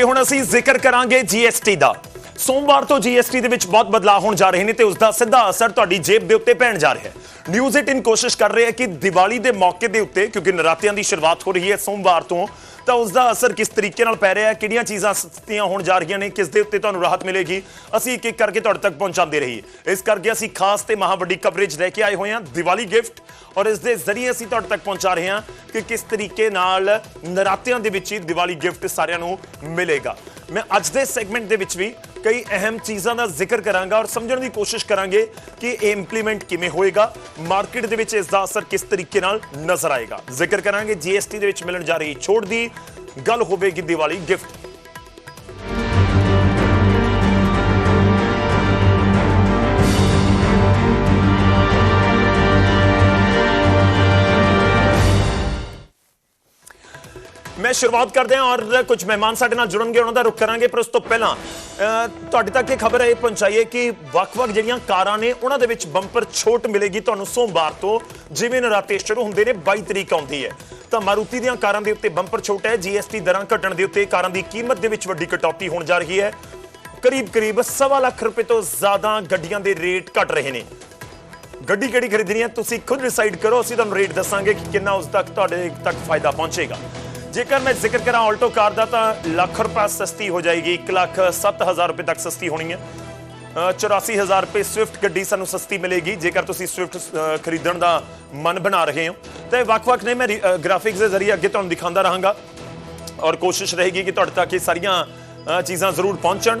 ਤੇ ਹੁਣ ਅਸੀਂ ਜ਼ਿਕਰ ਕਰਾਂਗੇ GST ਦਾ। ਸੋਮਵਾਰ ਤੋਂ GST ਦੇ ਵਿੱਚ ਬਹੁਤ ਬਦਲਾਅ ਹੋਣ ਜਾ ਰਹੇ ਨੇ ਤੇ ਉਸ ਦਾ ਸਿੱਧਾ ਅਸਰ ਤੁਹਾਡੀ ਜੇਬ ਦੇ ਉੱਤੇ ਪੈਣ ਜਾ ਰਿਹਾ ਹੈ। ਨਿਊਜ਼ 18 ਕੋਸ਼ਿਸ਼ ਕਰ ਰਿਹਾ ਹੈ ਕਿ ਦੀਵਾਲੀ ਦੇ ਮੌਕੇ ਦੇ ਉੱਤੇ, ਕਿਉਂਕਿ ਨਰਾਤਿਆਂ ਦੀ ਸ਼ੁਰੂਆਤ ਹੋ ਰਹੀ ਹੈ ਸੋਮਵਾਰ ਤੋਂ ਤਾਂ ਉਸ ਦਾ ਅਸਰ ਕਿਸ ਤਰੀਕੇ ਨਾਲ ਪੈ ਰਿਹਾ ਹੈ? ਕਿਹੜੀਆਂ ਚੀਜ਼ਾਂ ਸਸਤੀਆਂ ਹੋਣ ਜਾ ਰਹੀਆਂ ਨੇ? ਕਿਸ ਦੇ ਉੱਤੇ ਤੁਹਾਨੂੰ ਰਾਹਤ ਮਿਲੇਗੀ? ਅਸੀਂ ਇੱਕ ਇੱਕ ਕਰਕੇ ਤੁਹਾਡੇ ਤੱਕ ਪਹੁੰਚਾਉਂਦੇ ਰਹੀਏ। ਇਸ ਕਰਕੇ ਅਸੀਂ ਖਾਸ ਤੇ ਮਹਾ ਵੱਡੀ ਕਵਰੇਜ ਲੈ ਕੇ ਆਏ ਹੋਏ ਹਾਂ, ਦੀਵਾਲੀ ਗਿਫਟ ਔਰ ਇਸ ਦੇ ਜ਼ਰੀਏ ਅਸੀਂ ਤੁਹਾਡੇ ਤੱਕ ਪਹੁੰਚਾ ਰਹੇ ਹਾਂ ਕਿ ਕਿਸ ਤਰੀਕੇ ਨਾਲ ਨਰਾਤਿਆਂ ਦੇ ਵਿੱਚ ਹੀ ਦੀਵਾਲੀ ਗਿਫਟ ਸਾਰਿਆਂ ਨੂੰ ਮਿਲੇਗਾ। ਮੈਂ ਅੱਜ ਦੇ ਸੈਗਮੈਂਟ ਦੇ ਵਿੱਚ ਵੀ ਕਈ ਅਹਿਮ ਚੀਜ਼ਾਂ ਦਾ ਜ਼ਿਕਰ ਕਰਾਂਗਾ ਔਰ ਸਮਝਣ ਦੀ ਕੋਸ਼ਿਸ਼ ਕਰਾਂਗੇ ਕਿ ਇਹ ਇੰਪਲੀਮੈਂਟ ਕਿਵੇਂ ਹੋਏਗਾ ਮਾਰਕੀਟ ਦੇ ਵਿੱਚ ਇਸ ਦਾ ਅਸਰ ਕਿਸ ਤਰੀਕੇ ਨਾਲ ਨਜ਼ਰ ਆਏਗਾ। ਜ਼ਿਕਰ ਕਰਾਂਗੇ GST ਦੇ ਵਿੱਚ ਮਿਲਣ ਜਾ ਰਹੀ ਛੋਟ ਦੀ, ਗੱਲ ਹੋਵੇਗੀ ਦੀਵਾਲੀ ਗਿਫਟ ਮੈਂ ਸ਼ੁਰੂਆਤ ਕਰਦੇ ਹਾਂ ਔਰ ਕੁਝ ਮਹਿਮਾਨ ਸਾਡੇ ਨਾਲ ਜੁੜਨਗੇ, ਉਹਨਾਂ ਦਾ ਰੁਖ ਕਰਾਂਗੇ। ਪਰ ਉਸ ਤੋਂ ਪਹਿਲਾਂ ਤੁਹਾਡੇ ਤੱਕ ਇਹ ਖਬਰ ਇਹ ਪਹੁੰਚਾਈਏ ਕਿ ਵੱਖ-ਵੱਖ ਜਿਹੜੀਆਂ ਕਾਰਾਂ ਨੇ, ਉਹਨਾਂ ਦੇ ਵਿੱਚ ਬੰਪਰ ਛੋਟ ਮਿਲੇਗੀ ਤੁਹਾਨੂੰ ਸੋਮਵਾਰ ਤੋਂ, ਜਿਵੇਂ ਨਰਾਤੇ ਸ਼ੁਰੂ ਹੁੰਦੇ ਨੇ 22 ਤਰੀਕ ਆਉਂਦੀ ਹੈ। ਤਾਂ ਮਾਰੂਤੀ ਦੀਆਂ ਕਾਰਾਂ ਦੇ ਉੱਤੇ ਬੰਪਰ ਛੋਟ ਹੈ GST ਦਰਾਂ ਘਟਣ ਦੇ ਉੱਤੇ ਕਾਰਾਂ ਦੀ ਕੀਮਤ ਦੇ ਵਿੱਚ ਵੱਡੀ ਕਟੌਤੀ ਹੋਣ ਜਾ ਰਹੀ ਹੈ। ਕਰੀਬ-ਕਰੀਬ ਸਵਾ ਲੱਖ ਰੁਪਏ ਤੋਂ ਜ਼ਿਆਦਾ ਗੱਡੀਆਂ ਦੇ ਰੇਟ ਘਟ ਰਹੇ ਨੇ। ਗੱਡੀ ਕਿਹੜੀ ਖਰੀਦਣੀ ਹੈ, ਤੁਸੀਂ ਖੁਦ ਡਿਸਾਈਡ ਕਰੋ, ਅਸੀਂ ਤੁਹਾਨੂੰ ਰੇਟ ਦੱਸਾਂਗੇ ਕਿ ਕਿੰਨਾ ਉਸ ਤੱਕ ਤੁਹਾਡੇ ਤੱਕ ਫਾਇਦਾ ਪਹੁੰਚੇਗਾ। ਜੇਕਰ ਮੈਂ ਜ਼ਿਕਰ ਕਰਾਂ ਆਲਟੋ ਕਾਰ ਦਾ ਤਾਂ ਲੱਖ ਰੁਪਏ ਸਸਤੀ ਹੋ ਜਾਏਗੀ 1 ਲੱਖ 7000 ਰੁਪਏ ਤੱਕ ਸਸਤੀ ਹੋਣੀ ਹੈ। ਅ, 84000 ਰੁਪਏ ਸਵਿਫਟ ਗੱਡੀ ਸਾਨੂੰ ਸਸਤੀ ਮਿਲੇਗੀ ਜੇਕਰ ਤੁਸੀਂ ਸਵਿਫਟ ਖਰੀਦਣ ਦਾ ਮਨ ਬਣਾ ਰਹੇ ਹੋ। ਤਾਂ ਇਹ ਵੱਖ-ਵੱਖ ਨੇ ਮੈਂ ਗ੍ਰਾਫਿਕਸ ਦੇ ਜ਼ਰੀਏ ਅੱਗੇ ਤੁਹਾਨੂੰ ਦਿਖਾਉਂਦਾ ਰਹਾਂਗਾ। ਔਰ ਕੋਸ਼ਿਸ਼ ਰਹੇਗੀ ਕਿ ਤੁਹਾਡੇ ਤੱਕ ਇਹ ਸਾਰੀਆਂ ਚੀਜ਼ਾਂ ਜ਼ਰੂਰ ਪਹੁੰਚਣ।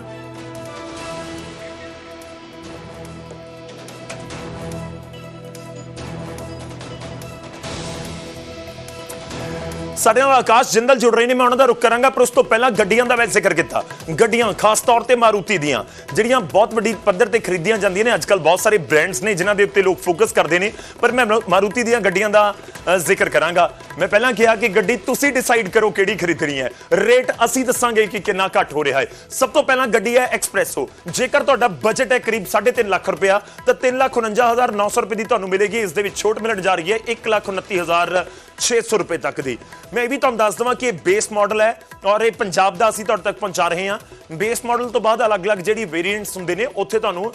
ਸਾਡੇ ਨਾਲ ਆਕਾਸ਼ ਜਿੰਦਲ ਜੁੜ ਰਹੇ ਨੇ। ਮੈਂ ਉਹਨਾਂ ਦਾ ਰੁਖ ਕਰਾਂਗਾ, ਪਰ ਉਸ ਤੋਂ ਪਹਿਲਾਂ ਗੱਡੀਆਂ ਦਾ ਮੈਂ ਜ਼ਿਕਰ ਕੀਤਾ। ਗੱਡੀਆਂ, ਖਾਸ ਤੌਰ ਤੇ ਮਾਰੂਤੀ ਦੀਆਂ, ਜਿਹੜੀਆਂ ਬਹੁਤ ਵੱਡੀ ਪੱਧਰ ਤੇ ਖਰੀਦੀਆਂ ਜਾਂਦੀਆਂ ਨੇ। ਅੱਜਕੱਲ ਬਹੁਤ ਸਾਰੇ ਬ੍ਰਾਂਡਸ ਨੇ ਜਿਨ੍ਹਾਂ ਦੇ ਉੱਤੇ ਲੋਕ ਫੋਕਸ ਕਰਦੇ ਨੇ। ਪਰ ਮੈਂ ਮਾਰੂਤੀ ਦੀਆਂ ਗੱਡੀਆਂ ਦਾ ਜ਼ਿਕਰ ਕਰਾਂਗਾ। ਮੈਂ ਪਹਿਲਾਂ ਕਿਹਾ ਕਿ ਗੱਡੀ ਤੁਸੀਂ ਡਿਸਾਈਡ ਕਰੋ ਕਿਹੜੀ ਖਰੀਦਣੀ ਹੈ। ਰੇਟ ਅਸੀਂ ਦੱਸਾਂਗੇ ਕਿ ਕਿੰਨਾ ਘੱਟ ਹੋ ਰਿਹਾ ਹੈ। ਸਭ ਤੋਂ ਪਹਿਲਾਂ ਗੱਡੀ ਹੈ ਐਕਸਪ੍ਰੈਸੋ ਜੇਕਰ ਤੁਹਾਡਾ ਬਜਟ ਹੈ ਕਰੀਬ 3.5 ਲੱਖ ਰੁਪਇਆ, ਤਾਂ 349900 ਰੁਪਏ ਦੀ ਤੁਹਾਨੂੰ ਮਿਲੇਗੀ। ਇਸ ਦੇ ਵਿੱਚ ਛੋਟ ਮਿਲਣ ਜਾ ਰਹੀ ਹੈ 129600 ਰੁਪਏ ਤੱਕ ਦੀ। ਮੈਂ ਇਹ ਵੀ ਤੁਹਾਨੂੰ ਦੱਸ ਦਵਾਂ ਕਿ ਇਹ ਬੇਸ ਮਾਡਲ ਹੈ ਔਰ ਇਹ ਪੰਜਾਬ ਦਾ ਅਸੀਂ ਤੁਹਾਡੇ ਤੱਕ ਪਹੁੰਚਾ ਰਹੇ ਹਾਂ। ਬੇਸ ਮਾਡਲ ਤੋਂ ਬਾਅਦ ਅਲੱਗ-ਅਲੱਗ ਜਿਹੜੀ ਵੇਰੀਐਂਟਸ ਹੁੰਦੇ ਨੇ ਉੱਥੇ ਤੁਹਾਨੂੰ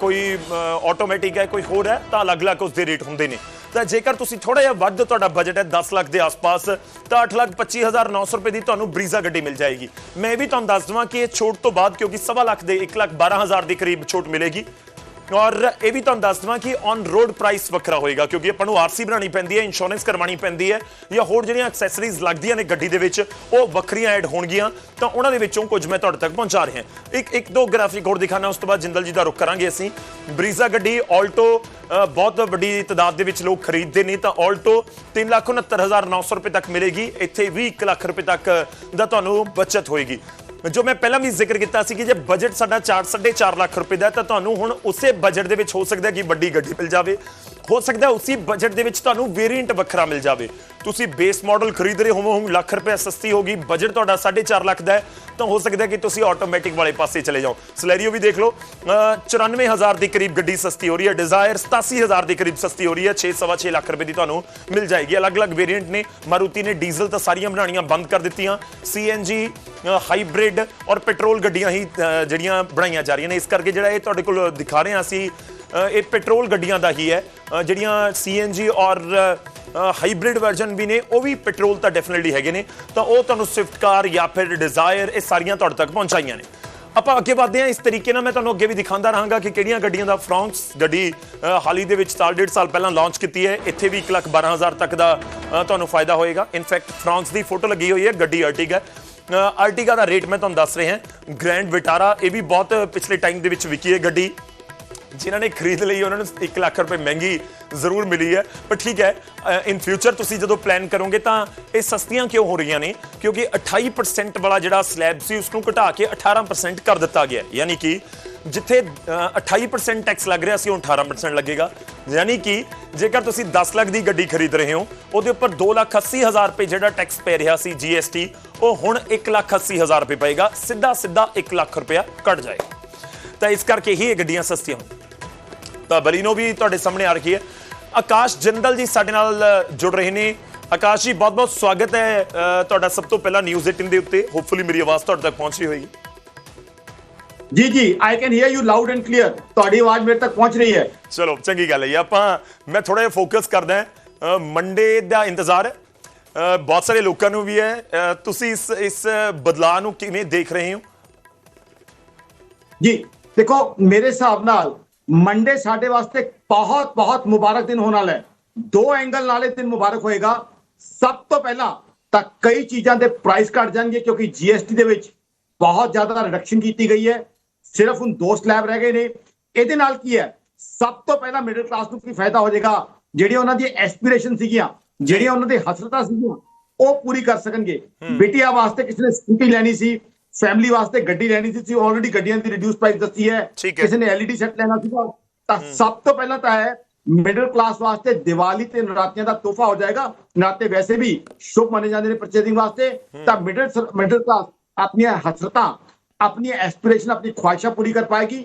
ਕੋਈ ਆਟੋਮੈਟਿਕ ਹੈ ਕੋਈ ਹੋਰ ਹੈ ਤਾਂ ਅਲੱਗ-ਅਲੱਗ ਉਸ ਦੇ ਰੇਟ ਹੁੰਦੇ ਨੇ। ਤਾਂ ਜੇਕਰ ਤੁਸੀਂ ਥੋੜਾ ਜਿਹਾ ਵੱਧ ਤੁਹਾਡਾ ਬਜਟ ਹੈ 10 ਲੱਖ ਦੇ ਆਸ-ਪਾਸ ਤਾਂ 8,25,900 ਰੁਪਏ ਦੀ ਤੁਹਾਨੂੰ ਬਰੀਜ਼ਾ ਗੱਡੀ ਮਿਲ ਜਾਏਗੀ। ਮੈਂ ਇਹ ਵੀ ਤੁਹਾਨੂੰ ਦੱਸ ਦਵਾਂ ਕਿ ਇਹ ਛੋਟ ਤੋਂ ਬਾਅਦ ਕਿਉਂਕਿ ਸਵਾ ਲੱਖ ਦੇ 1,12,000 ਦੇ ਕਰੀਬ ਛੋਟ ਮਿਲੇਗੀ। ਔਰ ਇਹ ਵੀ ਤੁਹਾਨੂੰ ਦੱਸ ਦਵਾਂ ਕਿ ਔਨ ਰੋਡ ਪ੍ਰਾਈਸ ਵੱਖਰਾ ਹੋਏਗਾ, ਕਿਉਂਕਿ ਆਪਾਂ ਨੂੰ ਆਰਸੀ ਬਣਾਉਣੀ ਪੈਂਦੀ ਹੈ ਇੰਸ਼ੋਰੈਂਸ ਕਰਵਾਉਣੀ ਪੈਂਦੀ ਹੈ, ਜਾਂ ਹੋਰ ਜਿਹੜੀਆਂ ਐਕਸੈਸਰੀਜ਼ ਲੱਗਦੀਆਂ ਨੇ ਗੱਡੀ ਦੇ ਵਿੱਚ, ਉਹ ਵੱਖਰੀਆਂ ਐਡ ਹੋਣਗੀਆਂ, ਤਾਂ ਉਹਨਾਂ ਦੇ ਵਿੱਚੋਂ ਕੁਝ ਮੈਂ ਤੁਹਾਡੇ ਤੱਕ ਪਹੁੰਚਾ ਰਿਹਾ। ਇੱਕ ਇੱਕ, ਦੋ ਗ੍ਰਾਫਿਕ ਹੋਰ ਦਿਖਾਣਾ ਉਸ ਤੋਂ ਬਾਅਦ ਜਿੰਦਲ ਜੀ ਦਾ ਰੁਖ ਕਰਾਂਗੇ ਅਸੀਂ। ਬਰੀਜ਼ਾ ਗੱਡੀ ਆਲਟੋ ਬਹੁਤ ਵੱਡੀ ਤਦਾਦ ਦੇ ਵਿੱਚ ਲੋਕ ਖਰੀਦਦੇ ਨੇ, ਤਾਂ ਆਲਟੋ 369900 ਰੁਪਏ ਤੱਕ ਮਿਲੇਗੀ, ਇੱਥੇ ਵੀ 1 ਲੱਖ ਰੁਪਏ ਤੱਕ ਦਾ ਤੁਹਾਨੂੰ ਬਚਤ ਹੋਏਗੀ। ਜੋ ਮੈਂ ਪਹਿਲਾਂ ਵੀ ਜ਼ਿਕਰ ਕੀਤਾ ਸੀ ਕਿ ਜੇ ਬਜਟ ਸਾਡਾ 4 4.5 ਲੱਖ ਰੁਪਏ ਦਾ ਤਾਂ ਤੁਹਾਨੂੰ ਹੁਣ ਉਸੇ ਬਜਟ ਦੇ ਵਿੱਚ ਹੋ ਸਕਦਾ ਕਿ ਵੱਡੀ ਗੱਡੀ ਮਿਲ ਜਾਵੇ। ਹੋ ਸਕਦਾ ਹੈ ਉਸੇ ਬਜਟ ਦੇ ਵਿੱਚ ਤੁਹਾਨੂੰ ਵੇਰੀਐਂਟ ਵੱਖਰਾ ਮਿਲ ਜਾਵੇ। ਤੁਸੀਂ ਬੇਸ ਮਾਡਲ ਖਰੀਦ ਰਹੇ ਹੋਵੋ ਹੁਣ ਲੱਖ ਰੁਪਏ ਸਸਤੀ ਹੋਗੀ ਬਜਟ ਤੁਹਾਡਾ 4.5 ਲੱਖ ਦਾ ਹੈ ਤਾਂ ਹੋ ਸਕਦਾ ਕਿ ਤੁਸੀਂ ਆਟੋਮੈਟਿਕ ਵਾਲੇ ਪਾਸੇ ਚਲੇ ਜਾਓ। ਸਲੈਰੀਓ ਵੀ ਦੇਖ ਲਓ ਅ, 94000 ਦੇ ਕਰੀਬ ਗੱਡੀ ਸਸਤੀ ਹੋ ਰਹੀ ਹੈ ਡਿਜ਼ਾਇਰ 87000 ਦੇ ਕਰੀਬ ਸਸਤੀ ਹੋ ਰਹੀ ਹੈ 6.5 ਲੱਖ ਰੁਪਏ ਦੀ ਤੁਹਾਨੂੰ ਮਿਲ ਜਾਏਗੀ। ਅਲੱਗ-ਅਲੱਗ ਵੇਰੀਐਂਟ ਨੇ ਮਾਰੂਤੀ ਨੇ ਡੀਜ਼ਲ ਤਾਂ ਸਾਰੀਆਂ ਬਣਾਉਣੀਆਂ ਬੰਦ ਕਰ ਦਿੱਤੀਆਂ। ਸੀਐਨਜੀ ਹਾਈਬ੍ਰਿਡ ਔਰ ਪੈਟਰੋਲ ਗੱਡੀਆਂ ਹੀ ਜਿਹੜੀਆਂ ਬਣਾਈਆਂ ਜਾ ਰਹੀਆਂ ਨੇ। ਇਸ ਕਰਕੇ ਜਿਹੜਾ ਇਹ ਤੁਹਾਡੇ ਕੋਲ ਦਿਖਾ ਰਹੇ ਹਾਂ ਅਸੀਂ ਇਹ ਪੈਟਰੋਲ ਗੱਡੀਆਂ ਦਾ ਹੀ ਹੈ। ਅ, ਜਿਹੜੀਆਂ ਸੀਐਨਜੀ ਔਰ ਹਾਈਬ੍ਰਿਡ ਵਰਜ਼ਨ ਵੀ ਨੇ ਉਹ ਵੀ ਪੈਟਰੋਲ ਤਾਂ ਡੈਫੀਨਿਟਲੀ ਹੈਗੇ ਨੇ। ਤਾਂ ਉਹ ਤੁਹਾਨੂੰ ਸਵਿਫਟ ਕਾਰ ਜਾਂ ਫਿਰ ਡਿਜ਼ਾਇਰ ਇਹ ਸਾਰੀਆਂ ਤੁਹਾਡੇ ਤੱਕ ਪਹੁੰਚਾਈਆਂ ਨੇ। ਆਪਾਂ ਅੱਗੇ ਵਧਦੇ ਹਾਂ। ਇਸ ਤਰੀਕੇ ਨਾਲ ਮੈਂ ਤੁਹਾਨੂੰ ਅੱਗੇ ਵੀ ਦਿਖਾਉਂਦਾ ਰਹਾਂਗਾ ਕਿ ਕਿਹੜੀਆਂ ਗੱਡੀਆਂ ਦਾ ਫਰੌਂਕਸ ਗੱਡੀ ਅ, ਹਾਲ ਹੀ ਦੇ ਵਿੱਚ ਸਾਲ ਡੇਢ ਸਾਲ ਪਹਿਲਾਂ ਲਾਂਚ ਕੀਤੀ ਹੈ। ਇੱਥੇ ਵੀ 1,12,000 ਤੱਕ ਦਾ ਤੁਹਾਨੂੰ ਫਾਇਦਾ ਹੋਏਗਾ। ਇਨਫੈਕਟ ਫਰਾਂਸ ਦੀ ਫੋਟੋ ਲੱਗੀ ਹੋਈ ਹੈ ਗੱਡੀ ਅਰਟਿਗਾ ਅਰਟਿਗਾ ਦਾ ਰੇਟ ਮੈਂ ਤੁਹਾਨੂੰ ਦੱਸ ਰਿਹਾ। ਹਾਂ ਗ੍ਰੈਂਡ ਵਿਟਾਰਾ ਇਹ ਵੀ ਬਹੁਤ ਪਿਛਲੇ ਟਾਈਮ ਦੇ ਵਿੱਚ ਵਿਕੀ ਹੈ ਗੱਡੀ। ਜਿਨ੍ਹਾਂ ਨੇ ਖਰੀਦ ਲਈ ਉਹਨਾਂ ਨੂੰ 1 ਲੱਖ ਰੁਪਏ ਮਹਿੰਗੀ ਜ਼ਰੂਰ ਮਿਲੀ ਹੈ। ਪਰ ਠੀਕ ਹੈ ਇਨ ਫਿਊਚਰ ਤੁਸੀਂ ਜਦੋਂ ਪਲਾਨ ਕਰੋਗੇ ਤਾਂ ਇਹ ਸਸਤੀਆਂ ਕਿਉਂ ਹੋ ਰਹੀਆਂ ਨੇ? ਕਿਉਂਕਿ 28% ਵਾਲਾ ਜਿਹੜਾ ਸਲੈਬ ਸੀ ਉਸ ਨੂੰ ਘਟਾ ਕੇ 18% ਕਰ ਦਿੱਤਾ ਗਿਆ ਯਾਨੀ ਕਿ ਜਿੱਥੇ ਅ, 28% ਟੈਕਸ ਲੱਗ ਰਿਹਾ ਸੀ ਉਹ 18% ਲੱਗੇਗਾ। ਯਾਨੀ ਕਿ ਜੇਕਰ ਤੁਸੀਂ 10 ਲੱਖ ਦੀ ਗੱਡੀ ਖਰੀਦ ਰਹੇ ਹੋ ਉਹਦੇ ਉੱਪਰ 2,80,000 ਰੁਪਏ ਜਿਹੜਾ ਟੈਕਸ ਪੈ ਰਿਹਾ ਸੀ GST ਉਹ ਹੁਣ 1,80,000 ਰੁਪਏ ਪਏਗਾ। ਸਿੱਧਾ ਸਿੱਧਾ 1 ਲੱਖ ਰੁਪਇਆ ਘਟ ਜਾਏਗਾ। ਤਾਂ ਇਸ ਕਰਕੇ ਹੀ ਇਹ ਗੱਡੀਆਂ ਸਸਤੀਆਂ ਹੋਣ। ਤਾਂ ਬਲੀਨੋ ਵੀ ਤੁਹਾਡੇ ਸਾਹਮਣੇ ਆ ਰਹੀ ਹੈ। ਆਕਾਸ਼ ਜਿੰਦਲ ਜੀ ਸਾਡੇ ਨਾਲ ਜੁੜ ਰਹੇ ਨੇ। ਆਕਾਸ਼ ਜੀ ਬਹੁਤ ਬਹੁਤ ਸਵਾਗਤ ਹੈ। ਤੁਹਾਡਾ ਸਭ ਤੋਂ ਪਹਿਲਾਂ ਨਿਊਜ਼ 18 ਦੇ ਉੱਤੇ। ਹੋਪਫੁਲੀ ਮੇਰੀ ਆਵਾਜ਼ ਤੁਹਾਡੇ ਤੱਕ ਪਹੁੰਚ ਰਹੀ ਹੋਏਗੀ। ਜੀ ਜੀ I can hear you loud and clear ਤੁਹਾਡੀ ਆਵਾਜ਼ ਮੇਰੇ ਤੱਕ ਪਹੁੰਚ ਰਹੀ ਹੈ। ਚਲੋ ਚੰਗੀ ਗੱਲ ਹੈ ਜੀ। ਆਪਾਂ ਮੈਂ ਥੋੜਾ ਜਿਹਾ ਫੋਕਸ ਕਰਦਾ ਮੰਡੇ ਦਾ ਇੰਤਜ਼ਾਰ। ਹੈ ਬਹੁਤ ਸਾਰੇ ਲੋਕਾਂ ਨੂੰ ਵੀ ਹੈ। ਤੁਸੀਂ ਇਸ ਇਸ ਬਦਲਾਅ ਨੂੰ ਕਿਵੇਂ ਦੇਖ ਰਹੇ ਹੋ? ਜੀ ਦੇਖੋ ਮੇਰੇ ਹਿਸਾਬ ਨਾਲ ਮੰਡੇ ਸਾਡੇ ਵਾਸਤੇ ਬਹੁਤ ਬਹੁਤ ਮੁਬਾਰਕ ਦਿਨ ਹੋਣ ਵਾਲਾ ਹੈ। ਦੋ ਐਂਗਲ ਨਾਲੇ ਦਿਨ ਮੁਬਾਰਕ ਹੋਏਗਾ। ਸਭ ਤੋਂ ਪਹਿਲਾਂ ਤਾਂ ਕਈ ਚੀਜ਼ਾਂ ਦੇ ਪ੍ਰਾਈਸ ਘਟ ਜਾਣਗੇ ਕਿਉਂਕਿ ਜੀਐਸਟੀ ਦੇ ਵਿੱਚ ਬਹੁਤ ਜ਼ਿਆਦਾ ਰਿਡਕਸ਼ਨ ਕੀਤੀ ਗਈ ਹੈ। ਸਿਰਫ ਹੁਣ ਦੋ ਸਲੈਬ ਰਹਿ ਗਏ ਨੇ। ਇਹਦੇ ਨਾਲ ਕੀ ਹੈ? ਸਭ ਤੋਂ ਪਹਿਲਾਂ ਮਿਡਲ ਕਲਾਸ ਨੂੰ ਕੀ ਫਾਇਦਾ ਹੋ ਜਾਏਗਾ? ਜਿਹੜੀਆਂ ਉਹਨਾਂ ਦੀਆਂ ਐਸਪੀਰੇਸ਼ਨ ਸੀਗੀਆਂ ਜਿਹੜੀਆਂ ਉਹਨਾਂ ਦੀ ਹਸਰਤਾਂ ਸੀਗੀਆਂ ਉਹ ਪੂਰੀ ਕਰ ਸਕਣਗੇ। ਬਿਟੀਆ ਵਾਸਤੇ ਕਿਸੇ ਨੇ ਸਕੂਟੀ ਲੈਣੀ ਸੀ? ਫੈਮਿਲੀ ਵਾਸਤੇ ਗੱਡੀ ਲੈਣੀ ਸੀ ਸੀ ਆਲਰੇਡੀ ਗੱਡੀਆਂ ਦੀ ਰਿਡਿਊਸ ਪ੍ਰਾਈਸ ਦੱਸੀ ਹੈ। ਕਿਸੇ ਨੇ ਐਲਈਡੀ ਸੈੱਟ ਲੈਣਾ ਸੀਗਾ ਤਾਂ ਸਭ ਤੋਂ ਪਹਿਲਾਂ ਤਾਂ ਹੈ ਮਿਡਲ ਕਲਾਸ ਵਾਸਤੇ ਦੀਵਾਲੀ ਤੇ ਨਰਾਤਿਆਂ ਦਾ ਤੋਹਫਾ ਹੋ ਜਾਏਗਾ। ਨਰਾਤੇ ਵੈਸੇ ਵੀ ਸ਼ੁਭ ਮੰਨੇ ਜਾਂਦੇ ਨੇ ਪਰਚੇਸਿੰਗ ਵਾਸਤੇ। ਤਾਂ ਮਿਡਲ ਮਿਡਲ ਕਲਾਸ ਆਪਣੀਆਂ ਹਸਰਤਾਂ ਆਪਣੀਆਂ ਐਸਪੀਰੇਸ਼ਨ ਆਪਣੀ ਖੁਆਇਸ਼ਾਂ ਪੂਰੀ ਕਰ ਪਾਏਗੀ।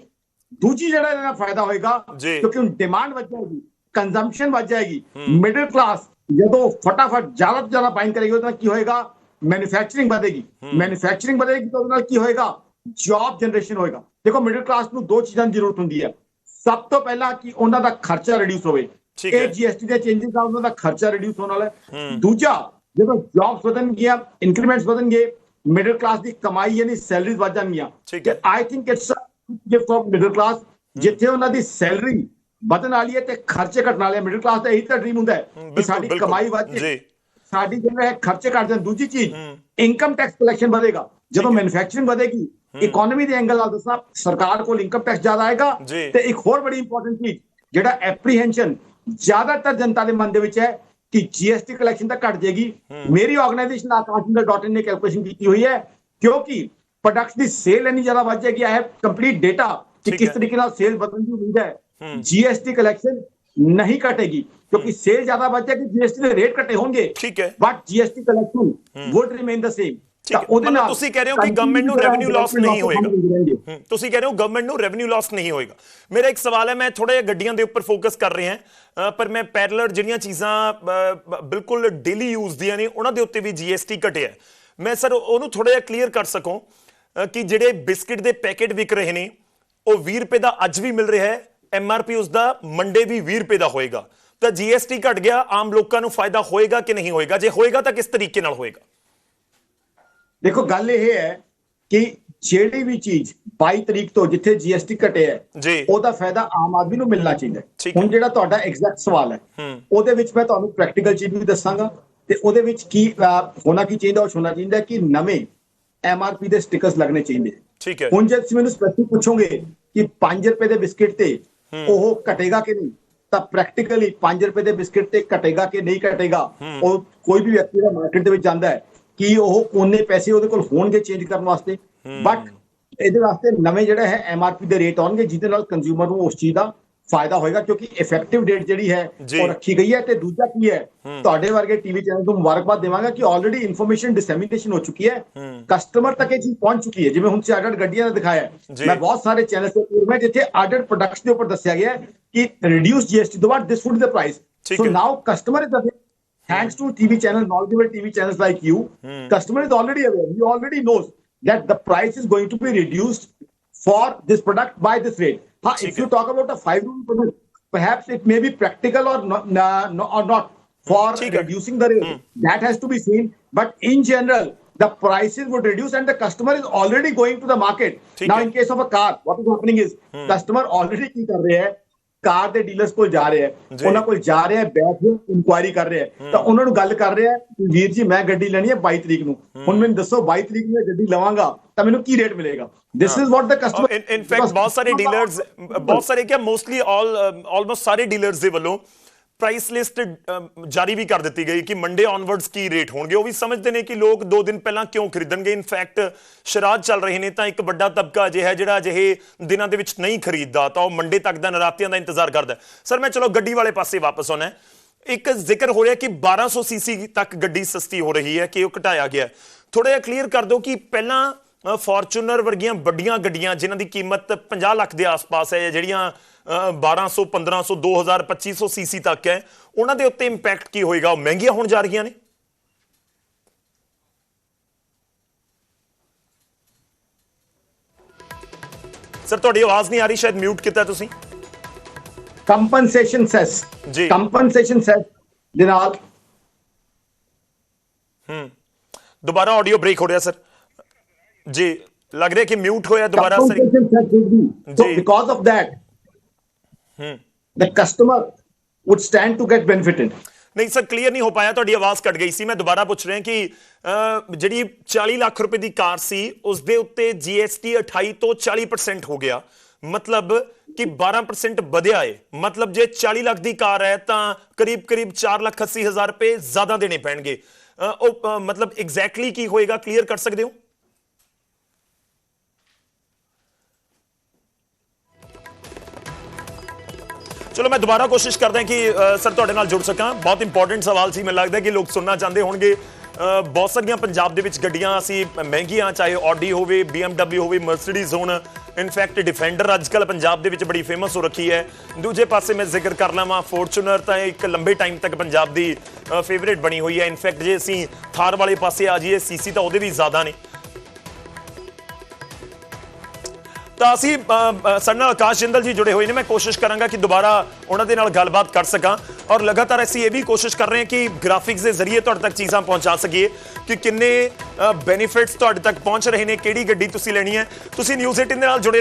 ਦੂਜੀ ਜਿਹੜਾ ਇਹਦਾ ਫਾਇਦਾ ਹੋਏਗਾ। ਕਿਉਂਕਿ ਹੁਣ ਡਿਮਾਂਡ ਵੱਧ ਜਾਏਗੀ ਕੰਜ਼ੰਪਸ਼ਨ ਵੱਧ ਜਾਏਗੀ। ਮਿਡਲ ਕਲਾਸ ਜਦੋਂ ਫਟਾਫਟ ਜ਼ਿਆਦਾ ਤੋਂ ਜ਼ਿਆਦਾ ਬਾਇੰਗ ਕਰੇਗੀ ਉਹਦੇ ਕੀ ਹੋਏਗਾ? ਮੈਨੂਫੈਕਚਰਿੰਗ ਵਧੇਗੀ। ਮੈਨੂਫੈਕਚਰਿੰਗ ਵਧੇਗੀ ਤਾਂ ਉਹਦੇ ਨਾਲ ਕੀ ਹੋਏਗਾ? ਜੌਬ ਜਨਰੇਸ਼ਨ ਹੋਏਗਾ। ਦੇਖੋ ਮਿਡਲ ਕਲਾਸ ਨੂੰ ਦੋ ਚੀਜ਼ਾਂ ਦੀ ਜ਼ਰੂਰਤ ਹੁੰਦੀ ਹੈ। ਸਭ ਤੋਂ ਪਹਿਲਾਂ ਕਿ ਉਹਨਾਂ ਦਾ ਖਰਚਾ ਰਿਡਿਊਸ ਹੋਵੇ। ਠੀਕ ਹੈ। ਇਹ ਜੀਐਸਟੀ ਦੇ ਚੇਂਜਸ ਨਾਲ ਉਹਨਾਂ ਦਾ ਖਰਚਾ ਰਿਡਿਊਸ ਹੋਣ ਵਾਲਾ ਹੈ। ਦੂਜਾ ਜਦੋਂ ਜੌਬਸ ਵਧਣਗੀਆਂ ਇਨਕਰੀਮੈਂਟਸ ਵਧਣਗੇ ਮਿਡਲ ਕਲਾਸ ਦੀ ਕਮਾਈ ਯਾਨੀ ਸੈਲਰੀਜ਼ ਵਧ ਜਾਣਗੀਆਂ। ਹੈ। I think it's gift for middle class ਜਿੱਥੇ ਉਹਨਾਂ ਦੀ ਸੈਲਰੀ ਵਧਣ ਵਾਲੀ ਹੈ ਤੇ ਖਰਚੇ ਘਟਣ ਵਾਲੇ ਮਿਡਲ ਕਲਾਸ ਦਾ ਇਹੀ ਤਾਂ ਡ੍ਰੀਮ ਹੁੰਦਾ ਹੈ ਕਿ ਸਾਡੀ। ਕਮਾਈ ਵਧ ਜੀ। ਸਾਡੀ ਜਿਹੜਾ ਹੈ ਖਰਚੇ ਘਟ ਜਾਣ। ਦੂਜੀ ਚੀਜ਼ ਇਨਕਮ ਟੈਕਸ ਕਲੈਕਸ਼ਨ ਵਧੇਗਾ। ਜਦੋਂ ਮੈਨੂਫੈਕਚਰਿੰਗ ਵਧੇਗੀ ਇਕਨੋਮੀ ਦੇ ਐਂਗਲ ਨਾਲ ਦੱਸਾਂ ਸਰਕਾਰ ਕੋਲ ਇਨਕਮ ਟੈਕਸ ਜ਼ਿਆਦਾ ਆਏਗਾ। ਤੇ ਇੱਕ ਹੋਰ ਬੜੀ ਇੰਪੋਰਟੈਂਟ ਚੀਜ਼ ਜਿਹੜਾ ਐਪਰੀਹੈਂਸ਼ਨ ਜ਼ਿਆਦਾਤਰ ਜਨਤਾ ਦੇ ਮਨ ਦੇ ਵਿੱਚ ਹੈ ਕਿ ਜੀਐਸਟੀ ਕਲੈਕਸ਼ਨ ਤਾਂ ਘਟ ਜਾਏਗੀ। ਮੇਰੀ ਆਰਗੇਨਾਈਜੇਸ਼ਨ ਆਕਾਸ਼ਿੰਦਰ.in ਨੇ ਕੈਲਕੂਲੇਸ਼ਨ ਕੀਤੀ ਹੋਈ ਹੈ ਕਿਉਂਕਿ ਪ੍ਰੋਡਕਟਸ ਦੀ ਸੇਲ ਇੰਨੀ ਜ਼ਿਆਦਾ ਵੱਧ ਜਾਏਗੀ ਆਈ ਹੈਵ ਕੰਪਲੀਟ ਡੇਟਾ ਕਿ ਕਿਸ। ਤਰੀਕੇ ਨਾਲ ਸੇਲ ਵਧਣ ਦੀ ਉਮੀਦ ਹੈ। ਜੀਐਸਟੀ ਕਲੈਕਸ਼ਨ ਨਹੀਂ ਘਟੇਗੀ। ਕਿਉਂਕਿ ਸੇਲ ਜ਼ਿਆਦਾ ਵੱਧ ਜਾਏਗੀ ਜੀਐਸਟੀ ਦੇ ਰੇਟ ਘਟੇ ਹੋਣਗੇ ਠੀਕ ਹੈ। But GST collection would remain the same ਹੈ। ਮਤਲਬ ਤੁਸੀਂ ਕਹਿ ਰਹੇ ਹੋ ਕਿ government ਨੂੰ revenue loss ਨਹੀਂ ਹੋਏਗਾ। ਤੁਸੀਂ ਕਹਿ ਰਹੇ ਹੋ ਗਵਰਨਮੈਂਟ ਨੂੰ ਰੈਵਨਿਊ ਲਾਸ ਨਹੀਂ ਹੋਏਗਾ ਮੇਰਾ ਇੱਕ ਸਵਾਲ ਹੈ ਮੈਂ ਥੋੜਾ ਜਿਹਾ ਗੱਡੀਆਂ ਦੇ ਉੱਪਰ ਫੋਕਸ ਕਰ ਰਿਹਾ ਹਾਂ ਪਰ ਮੈਂ ਪੈਰਲਰ ਜਿਹੜੀਆਂ ਚੀਜ਼ਾਂ ਬਿਲਕੁਲ ਡੇਲੀ ਯੂਜ਼ ਦੀਆਂ ਨੇ ਉਹਨਾਂ ਦੇ ਉੱਤੇ ਵੀ ਜੀਐਸਟੀ ਘਟਿਆ। ਮੈਂ ਸਰ ਉਹਨੂੰ ਥੋੜਾ ਜਿਹਾ ਕਲੀਅਰ ਕਰ ਸਕੂੰ ਕਿ ਜਿਹੜੇ ਬਿਸਕਿਟ ਦੇ ਪੈਕੇਟ ਵਿਕ ਰਹੇ ਨੇ ਉਹ 20 ਰੁਪਏ ਦਾ ਅੱਜ ਵੀ ਮਿਲ ਰਿਹਾ ਹੈ ਐਮਆਰਪੀ ਉਸ ਦਾ ਮੰਡੇ ਵੀ 20 ਰੁਪਏ ਦਾ ਹੋਏਗਾ ਤਾਂ ਜੀਐਸਟੀ ਘਟ ਗਿਆ ਆਮ ਲੋਕਾਂ ਨੂੰ ਫਾਇਦਾ ਹੋਏਗਾ ਕਿ ਨਹੀਂ ਹੋਏਗਾ? ਜੇ ਹੋਏਗਾ ਤਾਂ ਕਿਸ ਤਰੀਕੇ ਨਾਲ ਹੋਏਗਾ? ਦੇਖੋ ਗੱਲ ਇਹ ਹੈ ਕਿ ਜਿਹੜੀ ਵੀ ਚੀਜ਼ 22 ਤਰੀਕ ਤੋਂ ਜਿੱਥੇ ਜੀਐਸਟੀ ਘਟਿਆ ਹੈ। ਉਹਦਾ ਫਾਇਦਾ ਆਮ ਆਦਮੀ ਨੂੰ ਮਿਲਣਾ ਚਾਹੀਦਾ। ਹੁਣ ਜਿਹੜਾ ਤੁਹਾਡਾ ਐਗਜ਼ੈਕਟ ਸਵਾਲ ਹੈ ਉਹਦੇ ਵਿੱਚ ਮੈਂ ਤੁਹਾਨੂੰ ਪ੍ਰੈਕਟੀਕਲ ਚੀਜ਼ ਵੀ ਦੱਸਾਂਗਾ ਤੇ ਉਹਦੇ ਵਿੱਚ ਕੀ ਹੋਣਾ ਕੀ ਚਾਹੀਦਾ ਉਹ ਹੋਣਾ ਚਾਹੀਦਾ ਕਿ ਨਵੇਂ ਐਮਆਰਪੀ ਦੇ ਸਟickers ਲੱਗਣੇ ਚਾਹੀਦੇ ਠੀਕ ਹੈ। ਹੁਣ ਜੇ ਤੁਸੀਂ ਮੈਨੂੰ ਸਪੈਸੀਫਿਕ ਪੁੱਛੋਗੇ ਕਿ 5 ਰੁਪਏ ਦੇ ਬਿਸਕਿਟ ਤੇ ਉਹ ਘਟੇਗਾ ਕਿ ਨਹੀਂ ਤਾਂ ਪ੍ਰੈਕਟੀਕਲੀ 5 ਰੁਪਏ ਦੇ ਬਿਸਕਿਟ ਤੇ ਘਟੇਗਾ ਕਿ ਨਹੀਂ ਘਟੇਗਾ? ਉਹ ਕੋਈ ਵੀ ਵਿਅਕਤੀ ਦਾ ਮਾਰਕੀਟ ਦੇ ਵਿੱਚ ਜਾਂਦਾ ਹੈ ਕਿ ਉਹ ਉਹਨੇ ਪੈਸੇ ਉਹਦੇ ਕੋਲ ਹੋਣਗੇ ਚੇਂਜ ਕਰਨ ਵਾਸਤੇ। ਬਟ ਇਹਦੇ ਵਾਸਤੇ ਨਵੇਂ ਜਿਹੜਾ ਹੈ ਐਮਆਰਪੀ ਦੇ ਰੇਟ ਆਉਣਗੇ ਜਿਹਦੇ ਨਾਲ ਕੰਜ਼ਿਊਮਰ ਨੂੰ ਉਸ ਚੀਜ਼ ਦਾ ਫਾਇਦਾ ਹੋਏਗਾ ਕਿਉਂਕਿ ਇਫੈਕਟਿਵ ਡੇਟ ਜਿਹੜੀ ਹੈ। ਉਹ ਰੱਖੀ ਗਈ ਹੈ ਤੇ ਦੂਜਾ ਕੀ ਹੈ ਤੁਹਾਡੇ ਵਰਗੇ ਟੀਵੀ ਚੈਨਲ ਨੂੰ ਮੁਬਾਰਕਬਾਦ ਦੇਵਾਂਗਾ ਕਿ ਆਲਰੇਡੀ ਇਨਫੋਰਮੇਸ਼ਨ ਡਿਸੈਮੀਨੇਸ਼ਨ ਹੋ ਚੁੱਕੀ ਹੈ ਕਸਟਮਰ ਤੱਕ ਇਹ ਚੀਜ਼ ਪਹੁੰਚ ਚੁੱਕੀ ਹੈ ਜਿਵੇਂ ਹੁਣ ਚਾਰਟਰਡ ਗੱਡੀਆਂ ਦਾ ਦਿਖਾਇਆ। ਮੈਂ ਬਹੁਤ ਸਾਰੇ ਚੈਨਲ ਤੇ ਮੈਂ ਜਿੱਥੇ ਆਰਡਰ ਪ੍ਰੋਡਕਟਸ ਦੇ ਉੱਪਰ ਦੱਸਿਆ ਗਿਆ ਹੈ ਕਿ ਰਿਡਿਊਸ ਜੀਐਸਟੀ ਤੋਂ ਬਾਅਦ this would the price so. Now customer is thanks to TV channel, knowledgeable TV channels like you, customer is already aware. He already knows that the price is going to be reduced for this product by this rate. If you talk about a five-room project, perhaps it may be practical or not, or not for reducing the rate. That has to be seen. But in general, the prices would reduce and the customer is already going to the market. Now, in case of a car, what is happening is customer already kar rahe hai, car ਦੇ dealers ਕੋਲ ਜਾ ਰਿਹਾ ਹੈ। ਉਹਨਾਂ ਕੋਲ ਜਾ ਰਿਹਾ ਹੈ ਬੈਠ ਕੇ ਇਨਕੁਆਇਰੀ ਕਰ ਰਿਹਾ ਹੈ। ਤਾਂ ਉਹਨਾਂ ਨੂੰ ਗੱਲ ਕਰ ਰਿਹਾ ਵੀਰ ਜੀ ਮੈਂ ਗੱਡੀ ਲੈਣੀ ਹੈ 22 ਤਰੀਕ ਨੂੰ। ਹੁਣ ਮੈਨੂੰ ਦੱਸੋ 22 ਤਰੀਕ ਨੂੰ ਗੱਡੀ ਲਵਾਂਗਾ ਤਾਂ ਮੈਨੂੰ ਕੀ ਰੇਟ ਮਿਲੇਗਾ? This is what the customer in in fact ਬਹੁਤ ਸਾਰੇ ਡੀਲਰਸ ਬਹੁਤ ਸਾਰੇ ਕਿ ਮੋਸਟਲੀ ਆਲ ਆਲਮੋਸਟ ਸਾਰੇ ਡੀਲਰਸ ਦੇ ਵੱਲੋਂ ਪ੍ਰਾਈਸ ਲਿਸਟ um, ਜਾਰੀ ਵੀ ਕਰ ਦਿੱਤੀ ਗਈ ਕਿ ਮੰਡੇ ਔਨਵਰਡਸ ਕੀ ਰੇਟ ਹੋਣਗੇ। ਉਹ ਵੀ ਸਮਝਦੇ ਨੇ ਕਿ ਲੋਕ 2 ਦਿਨ ਪਹਿਲਾਂ ਕਿਉਂ ਖਰੀਦਣਗੇ। ਇਨਫੈਕਟ ਸ਼ਰਾਬ ਚੱਲ ਰਹੇ ਨੇ ਤਾਂ ਇੱਕ ਵੱਡਾ ਤਬਕਾ ਅਜਿਹਾ ਜਿਹੜਾ ਅਜਿਹੇ ਦਿਨਾਂ ਦੇ ਵਿੱਚ ਨਹੀਂ ਖਰੀਦਦਾ। ਤਾਂ ਉਹ ਮੰਡੇ ਤੱਕ ਦਾ ਨਰਾਤਿਆਂ ਦਾ ਇੰਤਜ਼ਾਰ ਕਰਦਾ ਸਰ ਮੈਂ ਚਲੋ ਗੱਡੀ ਵਾਲੇ ਪਾਸੇ ਵਾਪਸ ਆਉਣਾ ਇੱਕ ਜ਼ਿਕਰ ਹੋ ਰਿਹਾ ਕਿ 1200 ਸੀਸੀ ਤੱਕ ਗੱਡੀ ਸਸਤੀ ਹੋ ਰਹੀ ਹੈ ਕਿ ਉਹ ਘਟਾਇਆ ਗਿਆ ਥੋੜਾ ਜਿਹਾ ਕਲੀਅਰ ਕਰ ਦਿਓ ਕਿ ਪਹਿਲਾਂ ਫੋਰਚੂਨਰ ਵਰਗੀਆਂ ਵੱਡੀਆਂ ਗੱਡੀਆਂ ਜਿਨ੍ਹਾਂ ਦੀ ਕੀਮਤ 50 ਲੱਖ ਦੇ ਆਸ-ਪਾਸ ਹੈ ਜਿਹੜੀਆਂ ਅ, 1200 1500 2000 2500 ਸੀਸੀ ਤੱਕ ਹੈ ਉਹਨਾਂ ਦੇ ਉੱਤੇ ਇੰਪੈਕਟ ਕੀ ਹੋਏਗਾ? ਉਹ ਮਹਿੰਗੀਆਂ ਹੋਣ ਜਾ ਰਹੀਆਂ ਨੇ? ਸਰ ਤੁਹਾਡੀ ਆਵਾਜ਼ ਨਹੀਂ ਆ ਰਹੀ ਸ਼ਾਇਦ ਮਿਊਟ ਕੀਤਾ ਤੁਸੀਂ। ਕੰਪਨਸੇਸ਼ਨ ਸੈਸ ਜੀ। ਕੰਪਨਸੇਸ਼ਨ ਸੈਸ ਦੇ ਨਾਲ ਦੁਬਾਰਾ ਆਡੀਓ ਬ੍ਰੇਕ ਹੋ ਰਿਹਾ ਸਰ ਜੀ ਲੱਗ ਰਿਹਾ ਕਿ ਮਿਊਟ ਹੋਇਆ ਦੁਬਾਰਾ will be. So ਜੀ। because of that, the customer would stand to get benefited. ਨਹੀਂ ਸਰ ਕਲੀਅਰ ਨਹੀਂ ਹੋ ਪਾਇਆ ਤੁਹਾਡੀ ਆਵਾਜ਼ ਕੱਟ ਗਈ ਸੀ ਮੈਂ ਦੁਬਾਰਾ ਪੁੱਛ ਰਿਹਾ ਕਿ ਜਿਹੜੀ 40 ਲੱਖ ਰੁਪਏ ਦੀ ਕਾਰ ਸੀ ਉਸ ਦੇ ਉੱਤੇ GST 28 ਤੋਂ 40% ਹੋ ਗਿਆ ਮਤਲਬ ਕਿ 12% ਵਧਿਆ ਏ ਮਤਲਬ ਜੇ 40 ਲੱਖ ਦੀ ਕਾਰ ਹੈ ਤਾਂ ਕਰੀਬ ਕਰੀਬ 4 ਲੱਖ 80 ਹਜ਼ਾਰ ਰੁਪਏ ਜ਼ਿਆਦਾ ਦੇਣੇ ਪੈਣਗੇ ਉਹ ਮਤਲਬ ਐਗਜ਼ੈਕਟਲੀ ਕੀ ਹੋਏਗਾ ਕਲੀਅਰ ਕਰ ਸਕਦੇ ਹੋ ਚਲੋ ਮੈਂ ਦੁਬਾਰਾ ਕੋਸ਼ਿਸ਼ ਕਰਦਾ ਕਿ ਸਰ ਤੁਹਾਡੇ ਨਾਲ ਜੁੜ ਸਕਾਂ। ਬਹੁਤ ਇੰਪੋਰਟੈਂਟ ਸਵਾਲ ਸੀ, ਮੈਨੂੰ ਲੱਗਦਾ ਕਿ ਲੋਕ ਸੁਣਨਾ ਚਾਹੁੰਦੇ ਹੋਣਗੇ। ਬਹੁਤ ਸਾਰੀਆਂ ਪੰਜਾਬ ਦੇ ਵਿੱਚ ਗੱਡੀਆਂ, ਅਸੀਂ ਮਹਿੰਗੀਆਂ, ਚਾਹੇ ਆਡੀ ਹੋਵੇ, BMW ਹੋਵੇ ਮਰਸੀਡੀਜ਼ ਹੋਣ। ਇਨਫੈਕਟ ਡਿਫੈਂਡਰ ਅੱਜਕੱਲ ਪੰਜਾਬ ਦੇ ਵਿੱਚ ਬੜੀ ਫੇਮਸ ਹੋ ਰੱਖੀ ਹੈ। ਦੂਜੇ ਪਾਸੇ ਮੈਂ ਜ਼ਿਕਰ ਕਰ ਲਵਾਂ ਫੋਰਚੂਨਰ ਤਾਂ ਇੱਕ ਲੰਬੇ ਟਾਈਮ ਤੱਕ ਪੰਜਾਬ ਦੀ ਫੇਵਰੇਟ ਬਣੀ ਹੋਈ ਹੈ। ਇਨਫੈਕਟ ਜੇ ਅਸੀਂ ਥਾਰ ਵਾਲੇ ਪਾਸੇ ਆ ਜਾਈਏ ਸੀਸੀ ਤਾਂ ਉਹਦੇ ਵੀ ਜ਼ਿਆਦਾ ਨੇ। ਤਾਂ ਅਸੀਂ ਸਾਡੇ ਨਾਲ ਆਕਾਸ਼ ਜਿੰਦਲ ਜੀ ਜੁੜੇ ਹੋਏ ਨੇ। ਮੈਂ ਕੋਸ਼ਿਸ਼ ਕਰਾਂਗਾ ਕਿ ਦੁਬਾਰਾ ਉਹਨਾਂ ਦੇ ਨਾਲ ਗੱਲਬਾਤ ਕਰ ਸਕਾਂ। ਔਰ ਲਗਾਤਾਰ ਅਸੀਂ ਇਹ ਵੀ ਕੋਸ਼ਿਸ਼ ਕਰ ਰਹੇ ਹਾਂ ਕਿ ਗ੍ਰਾਫਿਕਸ ਦੇ ਜ਼ਰੀਏ ਤੁਹਾਡੇ ਤੱਕ ਚੀਜ਼ਾਂ ਪਹੁੰਚਾ ਸਕੀਏ ਕਿ ਕਿੰਨੇ ਬੈਨੀਫਿਟਸ ਤੁਹਾਡੇ ਤੱਕ ਪਹੁੰਚ ਰਹੇ ਨੇ, ਕਿਹੜੀ ਗੱਡੀ ਤੁਸੀਂ ਲੈਣੀ ਹੈ। ਤੁਸੀਂ ਨਿਊਜ਼ 18 ਦੇ ਨਾਲ ਜੁੜੇ